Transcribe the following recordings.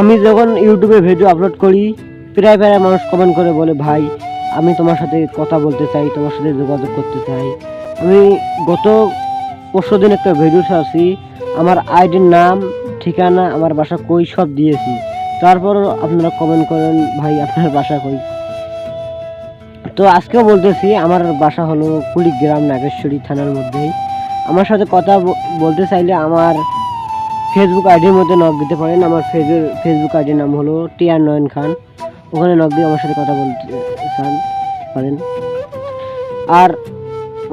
আমি যখন ইউটিউবে ভিডিও আপলোড করি, প্রায় প্রায় মানুষ কমেন্ট করে বলে, ভাই, আমি তোমার সাথে কথা বলতে চাই, তোমার সাথে যোগাযোগ করতে চাই। আমি গত পরশু দিন একটা ভিডিও ছাড়ছি আমার আইডির নাম, ঠিকানা, আমার বাসা কই, সব দিয়েছি। তারপরও আপনারা কমেন্ট করেন, ভাই, আপনার বাসা কই? তো আজকেও বলতেছি, আমার বাসা হলো কুড়িগ্রাম, নাগেশ্বরী থানার মধ্যেই। আমার সাথে কথা বলতে চাইলে আমার ফেসবুক আইডির মধ্যে নক দিতে পারেন। আমার ফেসবুক ফেসবুক আইডির নাম হলো টিআর নয়ন খান। ওখানে নক দিয়ে আমার সাথে কথা বলতে চান পারেন। আর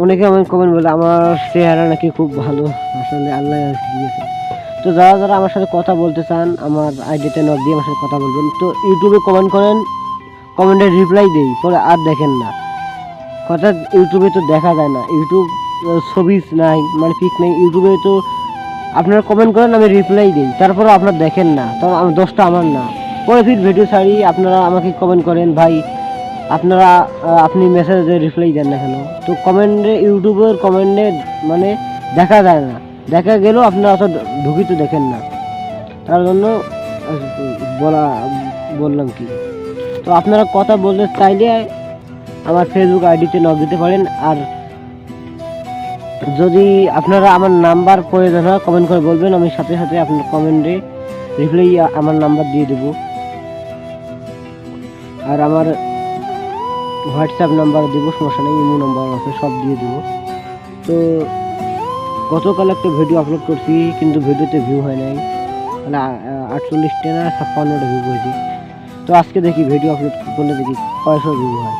অনেকে আমার কমেন্ট বলে, আমার চেহারা নাকি খুব ভালো। আসলে আল্লাহ দিয়েছে। তো যারা যারা আমার সাথে কথা বলতে চান, আমার আইডিতে নক দিয়ে আমার সাথে কথা বলবেন। তো ইউটিউবে কমেন্ট করেন কমেন্টে রিপ্লাই দেই, পরে আর দেখেন না। কথা ইউটিউবে তো দেখা যায় না। ইউটিউব ছবি নাই মানে পিক নেই। ইউটিউবে তো আপনারা কমেন্ট করেন, আমি রিপ্লাই দিই। তারপরে আপনারা দেখেন না, তখন আমার দোষটা আমার না। পরে ফির ভিডিও ছাড়ি, আপনারা আমাকে কমেন্ট করেন, ভাই, আপনারা আপনি মেসেজে রিপ্লাই দেন না কেন? তো কমেন্টে ইউটিউবের কমেন্টে মানে দেখা যায় না। দেখা গেলেও আপনারা অত ঢুকি তো দেখেন না। তার জন্য, বলা, বললাম কি? তো আপনারা কথা বলতে চাইলে আমার ফেসবুক আইডিতে নক দিতে পারেন, আর যদি আপনারা আমার নাম্বার প্রয়োজন হয় কমেন্ট করে বলবেন, আমি সাথে সাথে আপনার কমেন্টে রিপ্লাই আমার নাম্বার দিয়ে দেবো। আর আমার হোয়াটসঅ্যাপ নাম্বার দেবো, সমস্যা নেই, ইমো নাম্বার আছে, সব দিয়ে দেবো। তো গতকাল একটা ভিডিও আপলোড করছি, কিন্তু ভিডিওতে ভিউ হয় নাই। মানে আটচল্লিশটা না, ছাপ্পান্নটা ভিউ হয়েছে তো আজকে দেখি ভিডিও আপলোড করলে দেখি কয়শো ভিউ হয়।